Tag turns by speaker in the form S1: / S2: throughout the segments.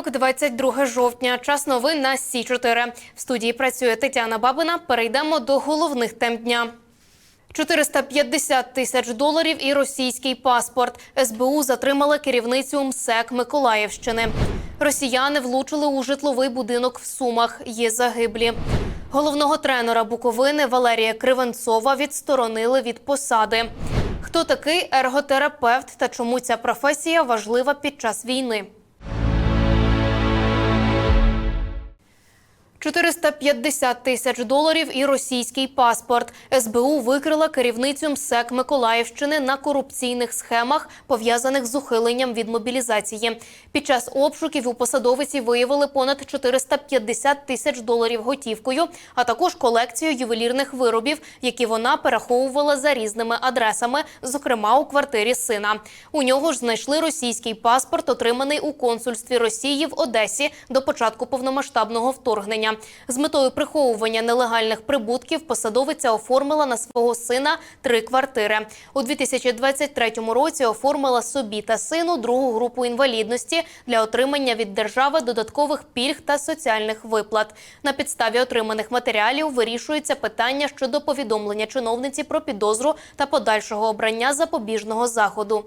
S1: Вівторок, 22 жовтня. Час новин на Сі 4 В студії працює Тетяна Бабина. Перейдемо до головних тем дня. 450 тисяч доларів і російський паспорт. СБУ затримала керівницю МСЕК Миколаївщини. Росіяни влучили у житловий будинок в Сумах. Є загиблі. Головного тренера Буковини Валерія Кривенцова відсторонили від посади. Хто такий ерготерапевт та чому ця професія важлива під час війни? 450 тисяч доларів і російський паспорт. СБУ викрила керівницю МСЕК Миколаївщини на корупційних схемах, пов'язаних з ухиленням від мобілізації. Під час обшуків у посадовиці виявили понад 450 тисяч доларів готівкою, а також колекцію ювелірних виробів, які вона переховувала за різними адресами, зокрема у квартирі сина. У нього ж знайшли російський паспорт, отриманий у консульстві Росії в Одесі до початку повномасштабного вторгнення. З метою приховування нелегальних прибутків посадовиця оформила на свого сина три квартири. У 2023 році оформила собі та сину другу групу інвалідності для отримання від держави додаткових пільг та соціальних виплат. На підставі отриманих матеріалів вирішується питання щодо повідомлення чиновниці про підозру та подальшого обрання запобіжного заходу.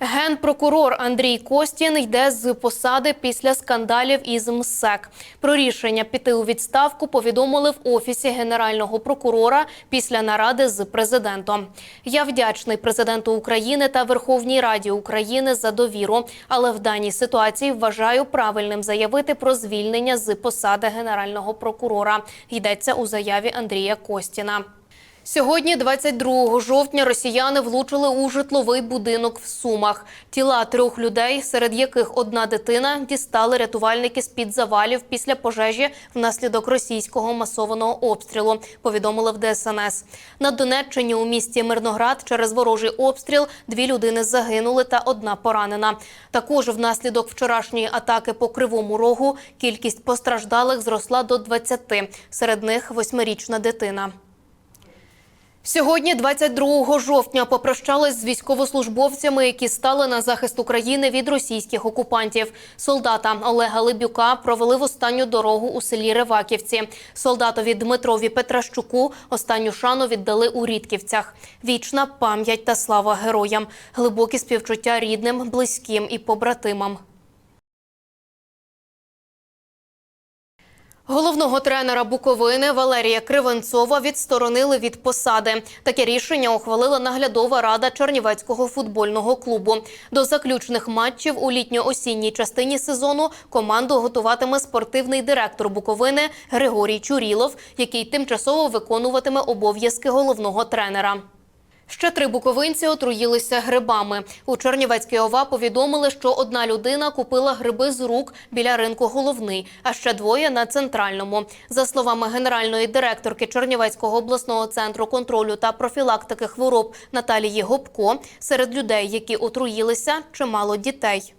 S1: Генпрокурор Андрій Костін йде з посади після скандалів із МСЕК. Про рішення піти у відставку повідомили в офісі генерального прокурора після наради з президентом. Я вдячний президенту України та Верховній Раді України за довіру, але в даній ситуації вважаю правильним заявити про звільнення з посади генерального прокурора. Йдеться у заяві Андрія Костіна. Сьогодні, 22 жовтня, росіяни влучили у житловий будинок в Сумах. Тіла трьох людей, серед яких одна дитина, дістали рятувальники з-під завалів після пожежі внаслідок російського масованого обстрілу, повідомили в ДСНС. На Донеччині у місті Мирноград через ворожий обстріл дві людини загинули та одна поранена. Також внаслідок вчорашньої атаки по Кривому Рогу кількість постраждалих зросла до 20. Серед них восьмирічна дитина. Сьогодні, 22 жовтня, попрощались з військовослужбовцями, які стали на захист України від російських окупантів. Солдата Олега Либюка провели в останню дорогу у селі Реваківці. Солдатові Дмитрові Петращуку останню шану віддали у Рідківцях. Вічна пам'ять та слава героям, глибокі співчуття рідним, близьким і побратимам. Головного тренера Буковини Валерія Кривенцова відсторонили від посади. Таке рішення ухвалила наглядова рада Чернівецького футбольного клубу. До заключних матчів у літньо-осінній частині сезону команду готуватиме спортивний директор Буковини Григорій Чурілов, який тимчасово виконуватиме обов'язки головного тренера. Ще три буковинці отруїлися грибами. У Чернівецькій ОВА повідомили, що одна людина купила гриби з рук біля ринку головний, а ще двоє на центральному. За словами генеральної директорки Чернівецького обласного центру контролю та профілактики хвороб Наталії Гопко, серед людей, які отруїлися, чимало дітей.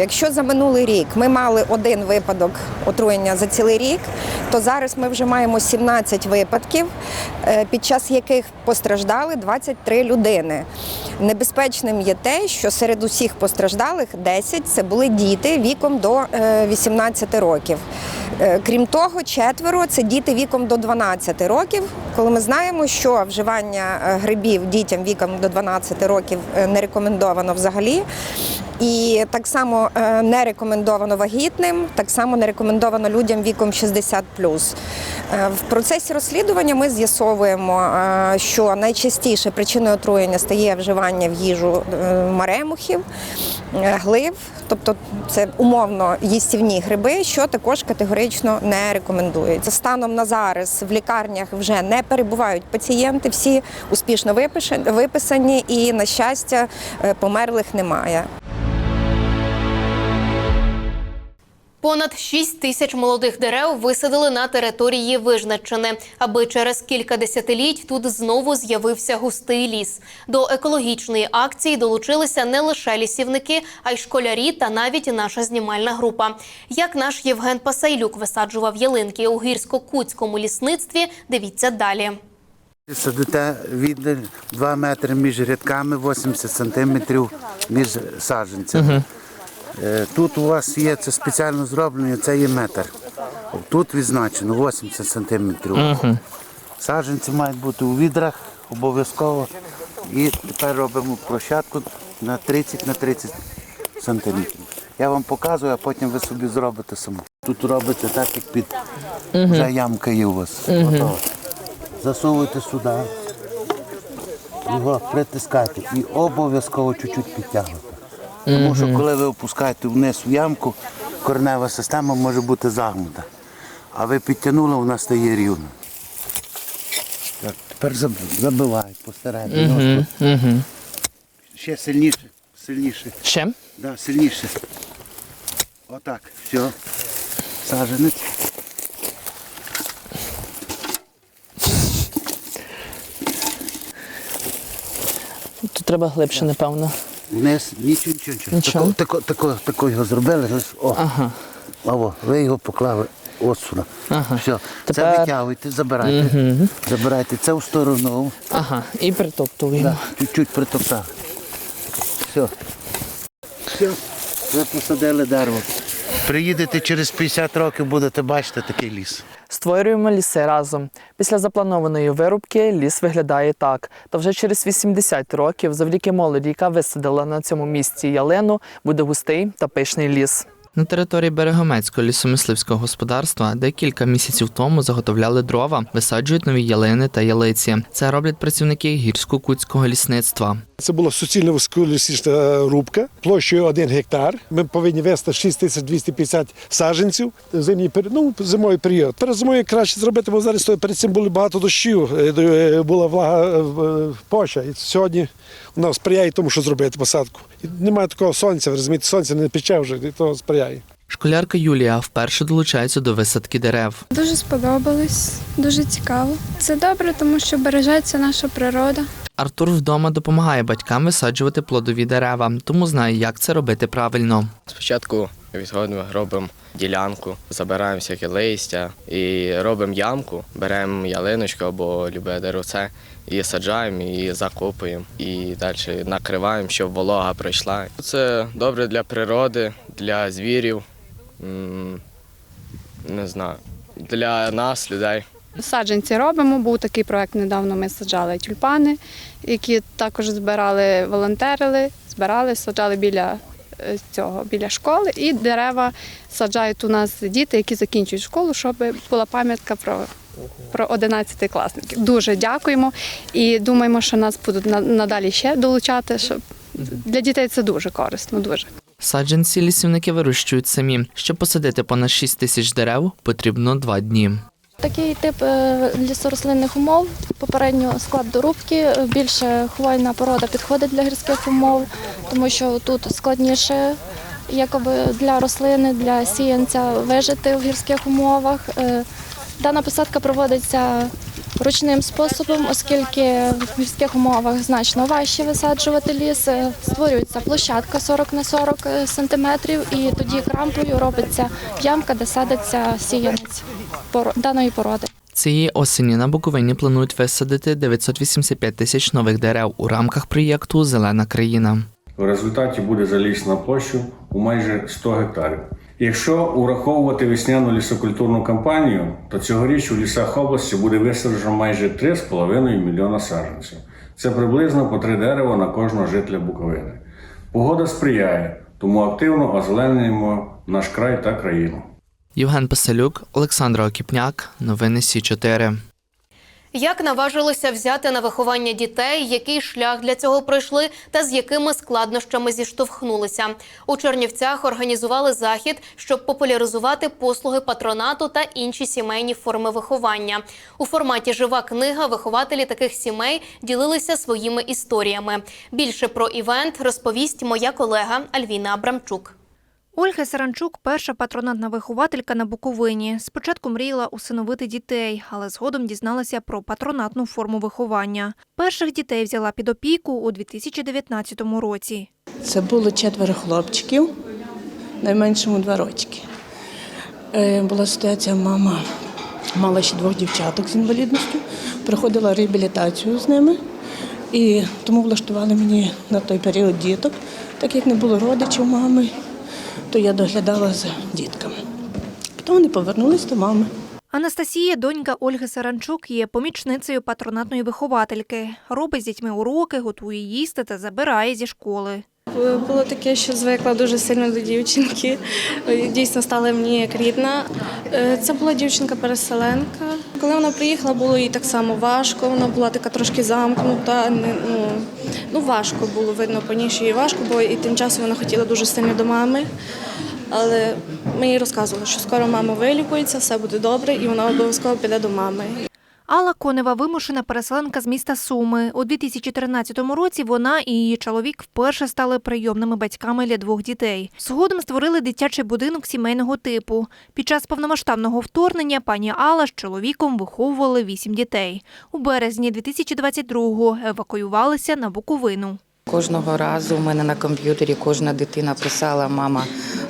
S2: Якщо за минулий рік ми мали один випадок отруєння за цілий рік, то зараз ми вже маємо 17 випадків, е, під час яких постраждали 23 людини. Небезпечним є те, що серед усіх постраждалих 10 це були діти віком до е, 18 років. Е, Крім того, четверо це діти віком до 12 років. Коли ми знаємо, що вживання е, грибів дітям віком до 12 років е, не рекомендовано взагалі. І так само е, не рекомендовано вагітним, так само не рекомендовано людям віком 60 Е, В процесі розслідування ми з'ясовуємо, е, що найчастіше причиною отруєння стає вживання в їжу маремухів, глив, тобто це умовно їстівні гриби, що також категорично не рекомендується. Станом на зараз в лікарнях вже не перебувають пацієнти, всі успішно виписані і, на щастя, померлих немає.
S1: Понад 6 тисяч молодих дерев висадили на території Вижниччини, аби через кілька десятиліть тут знову з'явився густий ліс. До екологічної акції долучилися не лише лісівники, а й школярі та навіть наша знімальна група. Як наш Євген Пасайлюк висаджував ялинки у гірсько-кутському лісництві, дивіться далі.
S3: Садите від 2 метри між рядками, 80 сантиметрів між саджанцями. Е, Тут у вас є це спеціально зроблено, це є метр. Тут відзначено 80 сантиметрів. Саджанці мають бути у відрах обов'язково. І тепер робимо площадку на 30 на 30 сантиметрів. Я вам показую, а потім ви собі зробите саму. Тут робите так, як під вже ямка є у вас. Готово. Засовуйте сюди, його притискайте і обов'язково чуть-чуть підтягуйте. Тому що коли ви опускаєте вниз в ямку, коренева система може бути загнута. А ви підтягнули, вона стає рівно. Так, тепер заб- забивай посередині.
S4: Угу.
S3: Ще сильніше, сильніше.
S4: Ще?
S3: Да, сильніше. Отак. Все. Саженець.
S4: Тут треба глибше, напевно.
S3: Вниз. Нічого, нічого, нічого. Тако, тако, тако, його зробили. О.
S4: Ага.
S3: О, ви його поклали ось сюди.
S4: Ага.
S3: Все. Це
S4: Тепер-
S3: витягуйте, забирайте. Забирайте це в сторону.
S4: Ага. І притоптуємо.
S3: Да. Чуть-чуть притоптали. Все. Все. Ви посадили дерево. Приїдете через 50 років, будете бачити такий ліс.
S4: Створюємо ліси разом. Після запланованої вирубки ліс виглядає так. Та вже через 80 років, завдяки молоді, яка висадила на цьому місці ялину, буде густий та пишний ліс. На території Берегомецького лісомисливського господарства, де кілька місяців тому заготовляли дрова, висаджують нові ялини та ялиці. Це роблять працівники гірсько-кутського лісництва.
S5: Це була суцільна вузьколісічна рубка площею 1 гектар. Ми повинні вести 6250 саджанців в зимній ну, зимовий період. Перед зимою краще зробити, бо зараз перед цим було багато дощів, е, е, була влага е, в- поща. І сьогодні вона сприяє тому, що зробити посадку. І немає такого сонця, ви розумієте, сонце не пече вже, і то сприяє.
S4: Школярка Юлія вперше долучається до висадки дерев.
S6: Дуже сподобалось, дуже цікаво. Це добре, тому що бережеться наша природа.
S4: Артур вдома допомагає батькам висаджувати плодові дерева, тому знає, як це робити правильно.
S7: Спочатку відходимо, робимо ділянку, забираємо всяке листя і робимо ямку, беремо ялиночку або любе деревце і саджаємо, і закопуємо, і далі накриваємо, щоб волога пройшла. Це добре для природи, для звірів, не знаю, для нас, людей.
S6: Саджанці робимо. Був такий проект. Недавно ми саджали тюльпани, які також збирали, волонтерили, збирали, саджали біля е, цього, біля школи. І дерева саджають у нас діти, які закінчують школу, щоб була пам'ятка про. Про 11 класників. Дуже дякуємо і думаємо, що нас будуть на- надалі ще долучати. Щоб для дітей це дуже корисно. Дуже.
S4: Саджанці лісівники вирощують самі. Щоб посадити понад 6 тисяч дерев, потрібно два дні.
S8: Такий тип е, лісорослинних умов, попередньо склад дорубки, більше хвойна порода підходить для гірських умов, тому що тут складніше якоби для рослини, для сіянця вижити в гірських умовах. Е, Дана посадка проводиться ручним способом, оскільки в гірських умовах значно важче висаджувати ліс. Е, Створюється площадка 40 на 40 сантиметрів, і тоді крампою робиться ямка, де садиться сіянець даної породи.
S4: Цієї осені на Буковині планують висадити 985 тисяч нових дерев у рамках проєкту Зелена країна.
S9: В результаті буде залізна площу у майже 100 гектарів. Якщо ураховувати весняну лісокультурну кампанію, то цьогоріч у лісах області буде висаджено майже 3,5 мільйона саджанців. Це приблизно по три дерева на кожного жителя Буковини. Погода сприяє, тому активно озеленюємо наш край та країну.
S4: Євген Песелюк, Олександра Окіпняк, новини Сі 4
S1: Як наважилися взяти на виховання дітей, який шлях для цього пройшли та з якими складнощами зіштовхнулися? У Чернівцях організували захід, щоб популяризувати послуги патронату та інші сімейні форми виховання. У форматі Жива книга вихователі таких сімей ділилися своїми історіями. Більше про івент розповість моя колега Альвіна Абрамчук.
S10: Ольга Саранчук перша патронатна вихователька на Буковині. Спочатку мріяла усиновити дітей, але згодом дізналася про патронатну форму виховання. Перших дітей взяла під опіку у 2019 році.
S11: Це було четверо хлопчиків, найменшому два рочки. Е, Була ситуація, мама мала ще двох дівчаток з інвалідністю, проходила реабілітацію з ними. І тому влаштували мені на той період діток, так як не було родичів мами. То я доглядала за дітками. Потім вони повернулись до мами.
S10: Анастасія, донька Ольги Саранчук, є помічницею патронатної виховательки. Робить з дітьми уроки, готує їсти та забирає зі школи.
S12: Було таке, що звикла дуже сильно до дівчинки. Дійсно стала мені як рідна. Е, Це була дівчинка-переселенка. Коли вона приїхала, було їй так само важко. Вона була така трошки замкнута. Ну, ну важко було видно по ній, що їй важко, бо і тим часом вона хотіла дуже сильно до мами. Але ми їй розказували, що скоро мама вилікується, все буде добре, і вона обов'язково піде до мами.
S10: Алла Конева вимушена переселенка з міста Суми. У 2013 році вона і її чоловік вперше стали прийомними батьками для двох дітей. Згодом створили дитячий будинок сімейного типу. Під час повномасштабного вторгнення пані Алла з чоловіком виховували вісім дітей. У березні 2022-го евакуювалися на Буковину.
S13: Кожного разу в мене на комп'ютері кожна дитина писала, мама,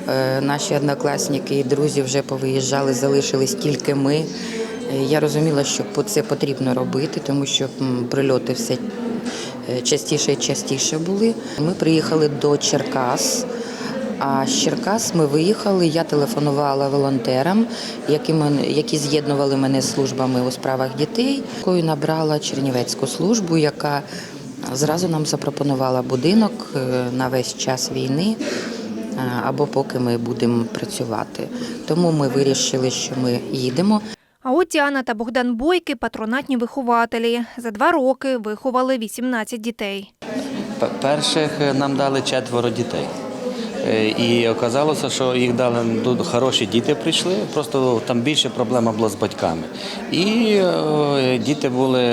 S13: е, наші однокласники і друзі вже повиїжджали, залишились тільки ми. Я розуміла, що це потрібно робити, тому що прильоти все е, частіше і частіше були. Ми приїхали до Черкас. А з Черкас ми виїхали. Я телефонувала волонтерам, які які з'єднували мене з службами у справах дітей. Такою набрала Чернівецьку службу, яка зразу нам запропонувала будинок е, на весь час війни е, або поки ми будемо працювати. Тому ми вирішили, що ми їдемо.
S10: А от Діана та Богдан Бойки патронатні вихователі. За два роки виховали 18 дітей.
S14: Перших е, нам дали четверо дітей. Е, І оказалося, що їх дали дуже хороші діти прийшли, просто там більше проблема була з батьками. І е, діти були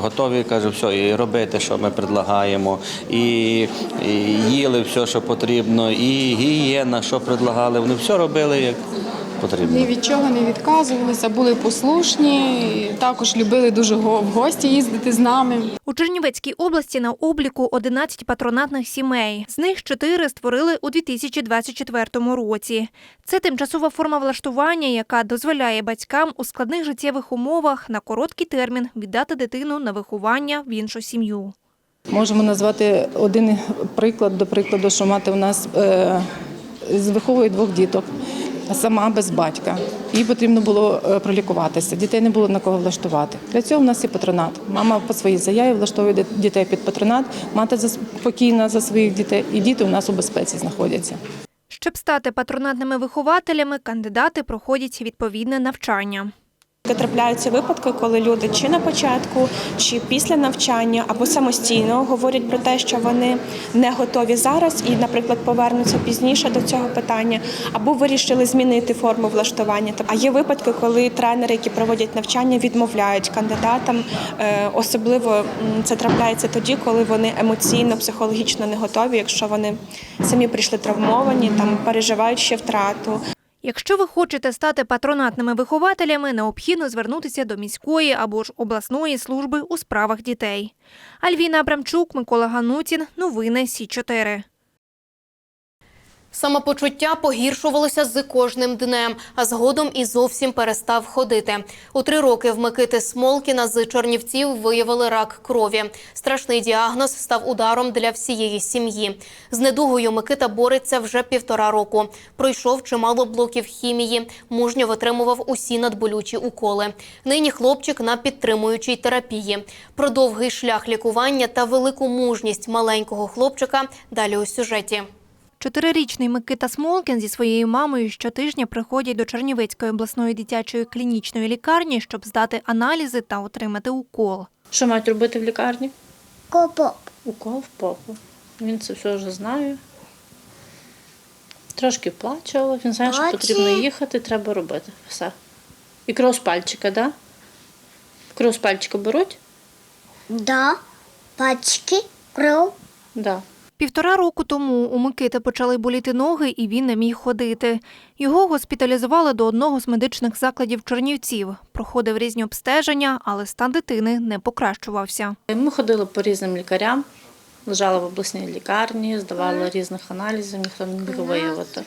S14: готові, каже, все, і робити, що ми предлагаємо, і, і їли все, що потрібно, і гігієна, що предлагали. Вони все робили як потрібно.
S15: Ні від чого не відказувалися, були послушні, також любили дуже в гості їздити з нами.
S10: У Чернівецькій області на обліку 11 патронатних сімей. З них 4 створили у 2024 році. Це тимчасова форма влаштування, яка дозволяє батькам у складних життєвих умовах на короткий термін віддати дитину на виховання в іншу сім'ю.
S11: Можемо назвати один приклад, до прикладу, що мати у нас е, виховує двох діток, сама без батька. Їй потрібно було е, пролікуватися, дітей не було на кого влаштувати. Для цього в нас є патронат. Мама по своїй заяві влаштовує дітей під патронат, мати спокійна за своїх дітей, і діти у нас у безпеці знаходяться.
S10: Щоб стати патронатними вихователями, кандидати проходять відповідне навчання.
S16: Трапляються випадки, коли люди чи на початку, чи після навчання, або самостійно говорять про те, що вони не готові зараз і, наприклад, повернуться пізніше до цього питання, або вирішили змінити форму влаштування. А є випадки, коли тренери, які проводять навчання, відмовляють кандидатам. Е, Особливо це трапляється тоді, коли вони емоційно, психологічно не готові, якщо вони самі прийшли травмовані, там переживають ще втрату.
S10: Якщо ви хочете стати патронатними вихователями, необхідно звернутися до міської або ж обласної служби у справах дітей. Альвіна Абрамчук, Микола Ганутін. Новини Сі 4
S1: Самопочуття погіршувалося з кожним днем, а згодом і зовсім перестав ходити. У три роки в Микити Смолкіна з Чернівців виявили рак крові. Страшний діагноз став ударом для всієї сім'ї. З недугою Микита бореться вже півтора року. Пройшов чимало блоків хімії, мужньо витримував усі надболючі уколи. Нині хлопчик на підтримуючій терапії. Про довгий шлях лікування та велику мужність маленького хлопчика далі у сюжеті.
S10: Чотирирічний Микита Смолкін зі своєю мамою щотижня приходять до Чернівецької обласної дитячої клінічної лікарні, щоб здати аналізи та отримати укол.
S17: Що мають робити в лікарні?
S18: Копоп.
S17: Укол в попу. Він це все вже знає. Трошки плаче, але він знає, що потрібно їхати, треба робити. Все. І кров з пальчика, так? Да? Кров з пальчика беруть?
S18: Да. Пачки. Кров.
S17: Да.
S10: Півтора року тому у Микити почали боліти ноги, і він не міг ходити. Його госпіталізували до одного з медичних закладів Чернівців. Проходив різні обстеження, але стан дитини не покращувався.
S17: Ми ходили по різним лікарям, лежала в обласній лікарні, здавала різних аналізів, ніхто не міг виявити.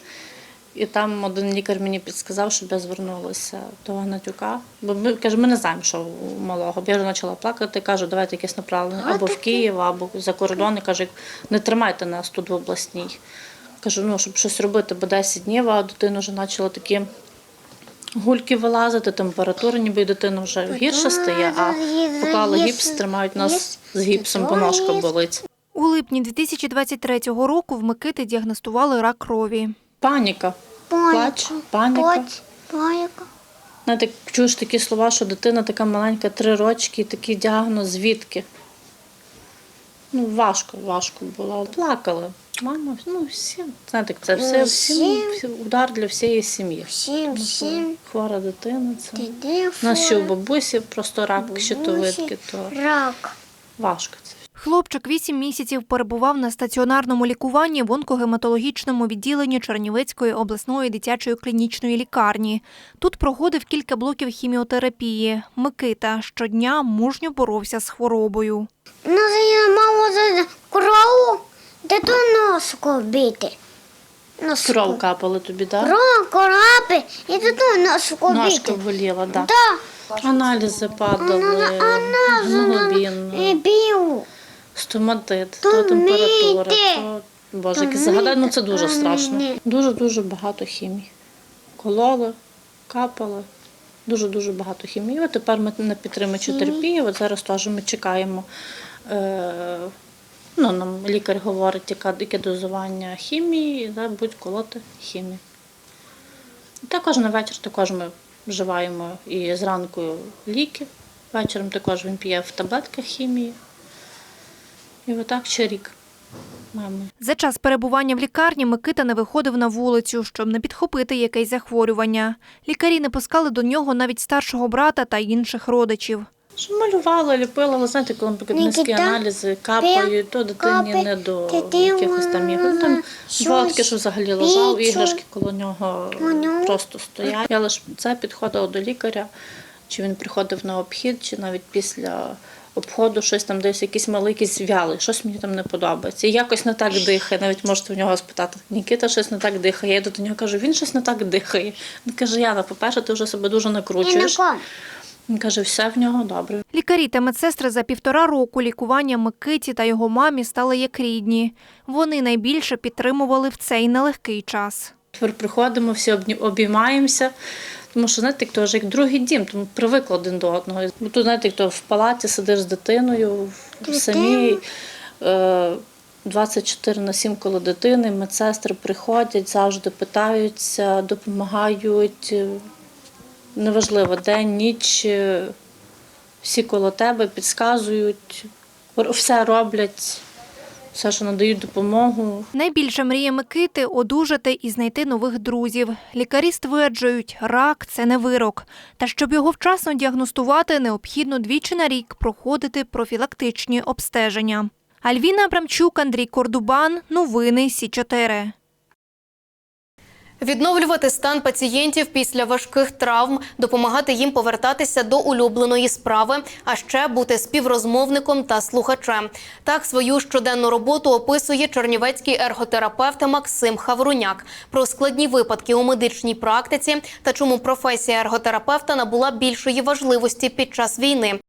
S17: І там один лікар мені підсказав, щоб я звернулася до Гнатюка. Бо ми каже, ми не знаємо, що у малого. Я вже почала плакати, кажу, давайте якесь направлення або в Київ, або за кордон. І каже, не тримайте нас тут в обласній. Кажу, ну, щоб щось робити, бо 10 днів, а дитина вже почала такі гульки вилазити, температура, ніби дитина вже гірше стає, а поклали гіпс, тримають нас з гіпсом, бо ножка болить.
S10: У липні 2023 року в Микити діагностували рак крові.
S17: Паніка, плач, паніка.
S18: Паніка.
S17: Знаєте, чуєш такі слова, що дитина така маленька, три рочки, і такий діагноз, звідки? Ну, важко, важко було. Плакали. Мама, ну всі. Знаєте, це все
S18: Ну,
S17: всім,
S18: всім.
S17: удар для всієї сім'ї.
S18: Всім, всім.
S17: Хвора дитина. Це. У нас ще у бабусі просто рак щитовидки, то
S18: Рак.
S17: важко це.
S10: Хлопчик 8 місяців перебував на стаціонарному лікуванні в онкогематологічному відділенні Чернівецької обласної дитячої клінічної лікарні. Тут проходив кілька блоків хіміотерапії. Микита щодня мужньо боровся з хворобою.
S18: Ну, я мало за корову, де то носку бити. Носку.
S17: Кров капали тобі, так?
S18: Кров, корапи, і де то носку
S17: Ножка боліла, так.
S18: Да.
S17: Аналізи падали, гемоглобін,
S18: І бів.
S17: Стоматит,
S18: То
S17: температура, то Боже, як
S18: То
S17: ну це дуже страшно. Дуже-дуже багато хімії. Кололи, капали, дуже-дуже багато хімії. От тепер ми на підтримуючу терапію, от зараз теж ми чекаємо. Е, ну, нам лікар говорить, яке дозування хімії, і да, будуть колоти хімію. Також на вечір також ми вживаємо і зранку ліки. Вечором також він п'є в таблетках хімії. І отак ще рік маємо.
S10: За час перебування в лікарні Микита не виходив на вулицю, щоб не підхопити якесь захворювання. Лікарі не пускали до нього навіть старшого брата та інших родичів.
S17: Що малювала, ліпила, але знаєте, коли низькі аналізи капають, то дитині не до якихось там. Ну, там випадки, що взагалі лежав, іграшки коло нього просто стоять. Я лише це підходила до лікаря, чи він приходив на обхід, чи навіть після обходу щось там десь якийсь малий, якийсь вялий, щось мені там не подобається. І якось не так дихає. Навіть можете в нього спитати, Нікіта щось не так дихає. Я до нього кажу, він щось не так дихає. Він каже, Яна, по-перше, ти вже себе дуже
S18: І на
S17: накручуєш. Він каже, все в нього добре.
S10: Лікарі та медсестри за півтора року лікування Микиті та його мамі стали як рідні. Вони найбільше підтримували в цей нелегкий час.
S17: Тепер приходимо, всі обні- обіймаємося. Тому що, знаєте, як вже як другий дім, тому привикли один до одного. Бо Тут, знаєте, як то в палаті сидиш з дитиною, в самій е, 24 на 7 коло дитини, медсестри приходять, завжди питаються, допомагають. Е, Неважливо, день, ніч, е, всі коло тебе підказують, все роблять, все, що надають допомогу.
S10: Найбільше мріє Микити одужати і знайти нових друзів. Лікарі стверджують, рак це не вирок. Та щоб його вчасно діагностувати, необхідно двічі на рік проходити профілактичні обстеження. Альвіна Абрамчук, Андрій Кордубан. Новини Сі 4
S1: Відновлювати стан пацієнтів після важких травм, допомагати їм повертатися до улюбленої справи, а ще бути співрозмовником та слухачем. Так свою щоденну роботу описує чернівецький ерготерапевт Максим Хавруняк. Про складні випадки у медичній практиці та чому професія ерготерапевта набула більшої важливості під час війни.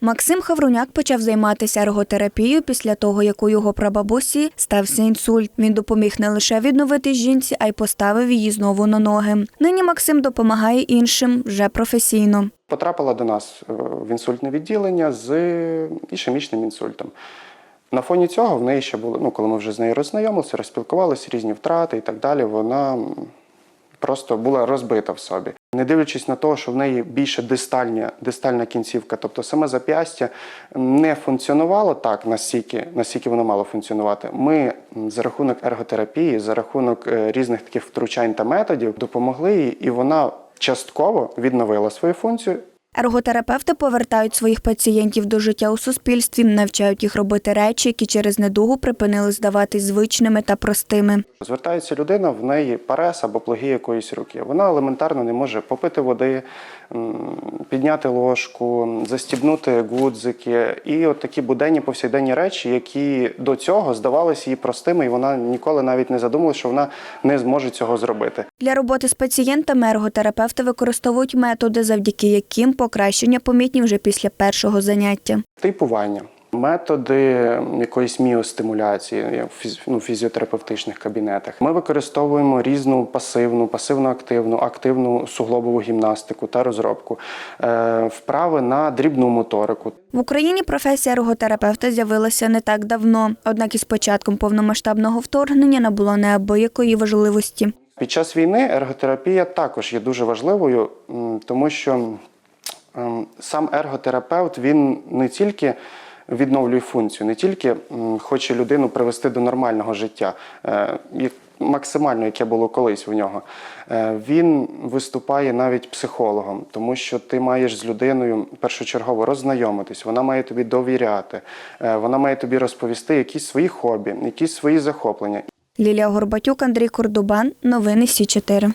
S19: Максим Хавруняк почав займатися ерготерапією після того, як у його прабабусі стався інсульт. Він допоміг не лише відновити жінці, а й поставив її знову на ноги. Нині Максим допомагає іншим вже професійно.
S20: Потрапила до нас е, в інсультне відділення з ішемічним інсультом. На фоні цього в неї ще було, ну коли ми вже з нею роззнайомилися, розспілкувалися, різні втрати і так далі, вона просто була розбита в собі. Не дивлячись на те, що в неї більше дистальня, дистальна кінцівка, тобто саме зап'ястя не функціонувало так, настільки, настільки воно мало функціонувати. Ми за рахунок ерготерапії, за рахунок е, різних таких втручань та методів допомогли їй, і вона частково відновила свою функцію
S19: Ерготерапевти повертають своїх пацієнтів до життя у суспільстві, навчають їх робити речі, які через недугу припинили здаватись звичними та простими.
S20: Звертається людина, в неї парес або плогі якоїсь руки. Вона елементарно не може попити води, підняти ложку, застібнути гудзики. І от такі буденні повсякденні речі, які до цього здавалися їй простими, і вона ніколи навіть не задумала, що вона не зможе цього зробити.
S19: Для роботи з пацієнтами ерготерапевти використовують методи, завдяки яким покращення помітні вже після першого заняття.
S20: Тейпування. Методи якоїсь міостимуляції як в ну, фізіотерапевтичних кабінетах. Ми використовуємо різну пасивну, пасивно-активну, активну суглобову гімнастику та розробку, е, вправи на дрібну моторику.
S19: В Україні професія ерготерапевта з'явилася не так давно, однак із початком повномасштабного вторгнення набула неабиякої важливості.
S20: Під час війни ерготерапія також є дуже важливою, тому що ем, сам ерготерапевт він не тільки відновлює функцію, не тільки хоче людину привести до нормального життя, е, максимально, яке було колись у нього. Е, Він виступає навіть психологом, тому що ти маєш з людиною першочергово роззнайомитись, вона має тобі довіряти, е, вона має тобі розповісти якісь свої хобі, якісь свої захоплення.
S19: Лілія Горбатюк, Андрій Кордубан. Новини Сі 4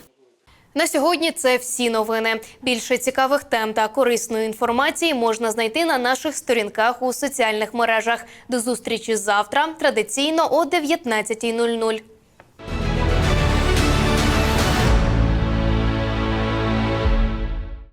S1: На сьогодні це всі новини. Більше цікавих тем та корисної інформації можна знайти на наших сторінках у соціальних мережах. До зустрічі завтра, традиційно о 19.00.